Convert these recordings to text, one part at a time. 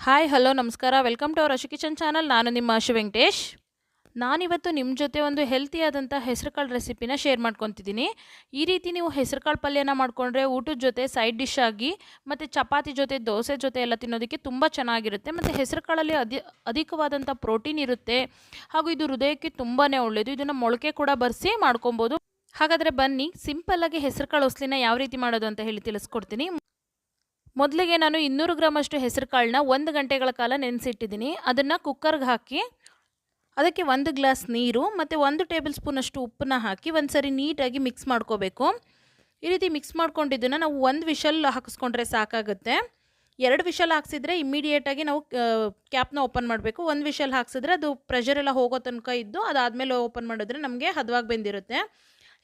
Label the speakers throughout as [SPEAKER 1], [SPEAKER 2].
[SPEAKER 1] Hi hello ನಮಸ್ಕಾರ. Welcome to our Ashu kitchen channel ನಾನು ನಿಮ್ಮ ಅಶು ವೆಂಕಟೇಶ್ ನಾನಿವತ್ತು ನಿಮ್ಮ ಜೊತೆ ಒಂದು ಹೆಲ್ತಿಯಾದಂಥ ಹೆಸರುಕಾಳು ರೆಸಿಪಿನ ಶೇರ್ ಮಾಡ್ಕೊತಿದ್ದೀನಿ. ಈ ರೀತಿ ನೀವು ಹೆಸರುಕಾಳು ಪಲ್ಯನ ಮಾಡಿಕೊಂಡ್ರೆ ಊಟದ ಜೊತೆ ಸೈಡ್ ಡಿಶ್ ಆಗಿ, ಮತ್ತು ಚಪಾತಿ ಜೊತೆ, ದೋಸೆ ಜೊತೆ ಎಲ್ಲ ತಿನ್ನೋದಕ್ಕೆ ತುಂಬ ಚೆನ್ನಾಗಿರುತ್ತೆ. ಮತ್ತು ಹೆಸರುಕಾಳಲ್ಲಿ ಅಧಿ ಅಧಿಕವಾದಂಥ ಪ್ರೋಟೀನ್ ಇರುತ್ತೆ. ಹಾಗೂ ಇದು ಹೃದಯಕ್ಕೆ ತುಂಬಾ ಒಳ್ಳೆಯದು ಇದನ್ನು ಮೊಳಕೆ ಕೂಡ ಬರೆಸಿ ಮಾಡ್ಕೊಬೋದು. ಹಾಗಾದರೆ ಬನ್ನಿ ಸಿಂಪಲ್ಲಾಗಿ ಹೆಸರುಕಾಳು ಹೊಸಲಿನ ಯಾವ ರೀತಿ ಮಾಡೋದು ಅಂತ ಹೇಳಿ ತಿಳಿಸ್ಕೊಡ್ತೀನಿ. ಮೊದಲಿಗೆ ನಾನು ಇನ್ನೂರು ಗ್ರಾಮಷ್ಟು ಹೆಸರು ಕಾಳನ್ನ ಒಂದು ಗಂಟೆಗಳ ಕಾಲ ನೆನೆಸಿಟ್ಟಿದ್ದೀನಿ. ಅದನ್ನು ಕುಕ್ಕರ್ಗೆ ಹಾಕಿ, ಅದಕ್ಕೆ ಒಂದು ಗ್ಲಾಸ್ ನೀರು ಮತ್ತು ಒಂದು ಟೇಬಲ್ ಸ್ಪೂನಷ್ಟು ಉಪ್ಪನ್ನ ಹಾಕಿ ಒಂದು ಸರಿ ನೀಟಾಗಿ ಮಿಕ್ಸ್ ಮಾಡ್ಕೋಬೇಕು. ಈ ರೀತಿ ಮಿಕ್ಸ್ ಮಾಡ್ಕೊಂಡಿದ್ದನ್ನು ನಾವು ಒಂದು ವಿಷಲ್ ಹಾಕಿಸ್ಕೊಂಡ್ರೆ ಸಾಕಾಗುತ್ತೆ. ಎರಡು ವಿಷಲ್ ಹಾಕ್ಸಿದ್ರೆ ಇಮ್ಮಿಡಿಯೇಟಾಗಿ ನಾವು ಕ್ಯಾಪ್ನ ಓಪನ್ ಮಾಡಬೇಕು. ಒಂದು ವಿಷಲ್ ಹಾಕ್ಸಿದ್ರೆ ಅದು ಪ್ರೆಷರ್ ಎಲ್ಲ ಹೋಗೋ ತನಕ ಇದ್ದು ಅದಾದಮೇಲೆ ಓಪನ್ ಮಾಡಿದ್ರೆ ನಮಗೆ ಹದವಾಗಿ ಬೆಂದಿರುತ್ತೆ.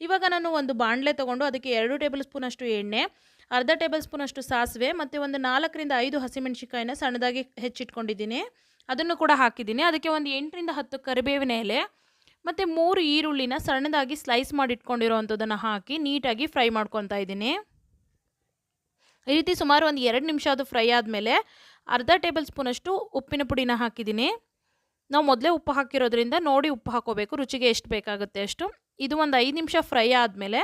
[SPEAKER 1] ಇವಾಗ ನಾನು ಒಂದು ಬಾಣಲೆ ತೊಗೊಂಡು ಅದಕ್ಕೆ ಎರಡು ಟೇಬಲ್ ಸ್ಪೂನಷ್ಟು ಎಣ್ಣೆ ಅರ್ಧ ಟೇಬಲ್ ಸ್ಪೂನಷ್ಟು ಸಾಸಿವೆ ಮತ್ತು ಒಂದು ನಾಲ್ಕರಿಂದ ಐದು ಹಸಿಮೆಣ್ಸಿಕಾಯಿನ ಸಣ್ಣದಾಗಿ ಹೆಚ್ಚಿಟ್ಕೊಂಡಿದ್ದೀನಿ. ಅದನ್ನು ಕೂಡ ಹಾಕಿದ್ದೀನಿ. ಅದಕ್ಕೆ ಒಂದು ಎಂಟರಿಂದ ಹತ್ತು ಕರಿಬೇವಿನ ಎಲೆ ಮತ್ತು ಮೂರು ಈರುಳ್ಳಿನ ಸಣ್ಣದಾಗಿ ಸ್ಲೈಸ್ ಮಾಡಿ ಇಟ್ಕೊಂಡಿರೋವಂಥದ್ದನ್ನು ಹಾಕಿ ನೀಟಾಗಿ ಫ್ರೈ ಮಾಡ್ಕೊತಾ ಇದ್ದೀನಿ. ಈ ರೀತಿ ಸುಮಾರು ಒಂದು ಎರಡು ನಿಮಿಷ ಅದು ಫ್ರೈ ಆದಮೇಲೆ ಅರ್ಧ ಟೇಬಲ್ ಸ್ಪೂನಷ್ಟು ಉಪ್ಪಿನ ಪುಡಿನ ಹಾಕಿದ್ದೀನಿ. ನಾವು ಮೊದಲೇ ಉಪ್ಪು ಹಾಕಿರೋದ್ರಿಂದ ನೋಡಿ ಉಪ್ಪು ಹಾಕೋಬೇಕು, ರುಚಿಗೆ ಎಷ್ಟು ಬೇಕಾಗುತ್ತೆ ಅಷ್ಟು. ಇದು ಒಂದು ಐದು ನಿಮಿಷ ಫ್ರೈ ಆದಮೇಲೆ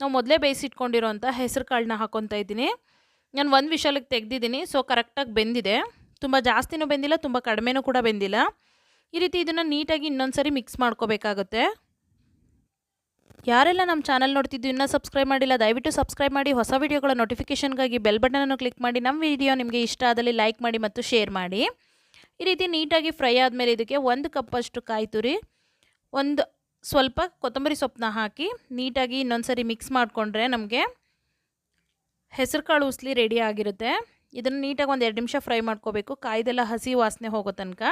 [SPEAKER 1] ನಾವು ಮೊದಲೇ ಬೇಯಿಸಿಟ್ಕೊಂಡಿರೋಂಥ ಹೆಸರು ಕಾಳನ್ನ ಹಾಕೊತಾ ಇದ್ದೀನಿ. ನಾನು ಒಂದು ವಿಷಯಕ್ಕೆ ತೆಗೆದಿದ್ದೀನಿ ಸೊ ಕರೆಕ್ಟಾಗಿ ಬೆಂದಿದೆ. ತುಂಬ ಜಾಸ್ತಿನೂ ಬೆಂದಿಲ್ಲ, ತುಂಬ ಕಡಿಮೆನೂ ಕೂಡ ಬೆಂದಿಲ್ಲ. ಈ ರೀತಿ ಇದನ್ನು ನೀಟಾಗಿ ಇನ್ನೊಂದು ಸರಿ ಮಿಕ್ಸ್ ಮಾಡ್ಕೋಬೇಕಾಗುತ್ತೆ. ಯಾರೆಲ್ಲ ನಮ್ಮ ಚಾನಲ್ ನೋಡ್ತಿದ್ದು ಇನ್ನೂ ಸಬ್ಸ್ಕ್ರೈಬ್ ಮಾಡಿಲ್ಲ, ದಯವಿಟ್ಟು ಸಬ್ಸ್ಕ್ರೈಬ್ ಮಾಡಿ. ಹೊಸ ವೀಡಿಯೋಗಳ ನೋಟಿಫಿಕೇಷನ್ಗಾಗಿ ಬೆಲ್ ಬಟನನ್ನು ಕ್ಲಿಕ್ ಮಾಡಿ. ನಮ್ಮ ವಿಡಿಯೋ ನಿಮಗೆ ಇಷ್ಟ ಆದಲ್ಲಿ ಲೈಕ್ ಮಾಡಿ ಮತ್ತು ಶೇರ್ ಮಾಡಿ. ಈ ರೀತಿ ನೀಟಾಗಿ ಫ್ರೈ ಆದಮೇಲೆ ಇದಕ್ಕೆ ಒಂದು ಕಪ್ಪಷ್ಟು ಕಾಯಿ ತುರಿ ಒಂದು ಸ್ವಲ್ಪ ಕೊತ್ತಂಬರಿ ಸೊಪ್ಪನ್ನ ಹಾಕಿ ನೀಟಾಗಿ ಇನ್ನೊಂದು ಸರಿ ಮಿಕ್ಸ್ ಮಾಡಿಕೊಂಡ್ರೆ ನಮಗೆ ಹೆಸರು ಕಾಳು ಉಸ್ಲಿ ರೆಡಿ ಆಗಿರುತ್ತೆ. ಇದನ್ನು ನೀಟಾಗಿ ಒಂದು ಎರಡು ನಿಮಿಷ ಫ್ರೈ ಮಾಡ್ಕೋಬೇಕು. ಕಾಯ್ದೆಲ್ಲ ಹಸಿ ವಾಸನೆ ಹೋಗೋ ತನಕ.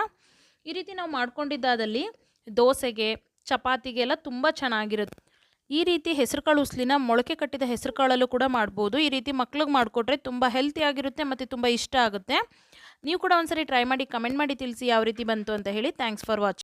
[SPEAKER 1] ಈ ರೀತಿ ನಾವು ಮಾಡ್ಕೊಂಡಿದ್ದಾದಲ್ಲಿ ದೋಸೆಗೆ ಚಪಾತಿಗೆಲ್ಲ ತುಂಬ ಚೆನ್ನಾಗಿರುತ್ತೆ. ಈ ರೀತಿ ಹೆಸರುಕಾಳು ಉಸ್ಲಿನ ಮೊಳಕೆ ಕಟ್ಟಿದ ಹೆಸರುಕಾಳಲ್ಲೂ ಕೂಡ ಮಾಡ್ಬೋದು. ಈ ರೀತಿ ಮಕ್ಳಿಗೆ ಮಾಡಿಕೊಟ್ರೆ ತುಂಬ ಹೆಲ್ತಿ ಆಗಿರುತ್ತೆ ಮತ್ತು ತುಂಬ ಇಷ್ಟ ಆಗುತ್ತೆ. ನೀವು ಕೂಡ ಒಂದ್ಸರಿ ಟ್ರೈ ಮಾಡಿ ಕಮೆಂಟ್ ಮಾಡಿ ತಿಳಿಸಿ ಯಾವ ರೀತಿ ಬಂತು ಅಂತ ಹೇಳಿ. Thanks for watching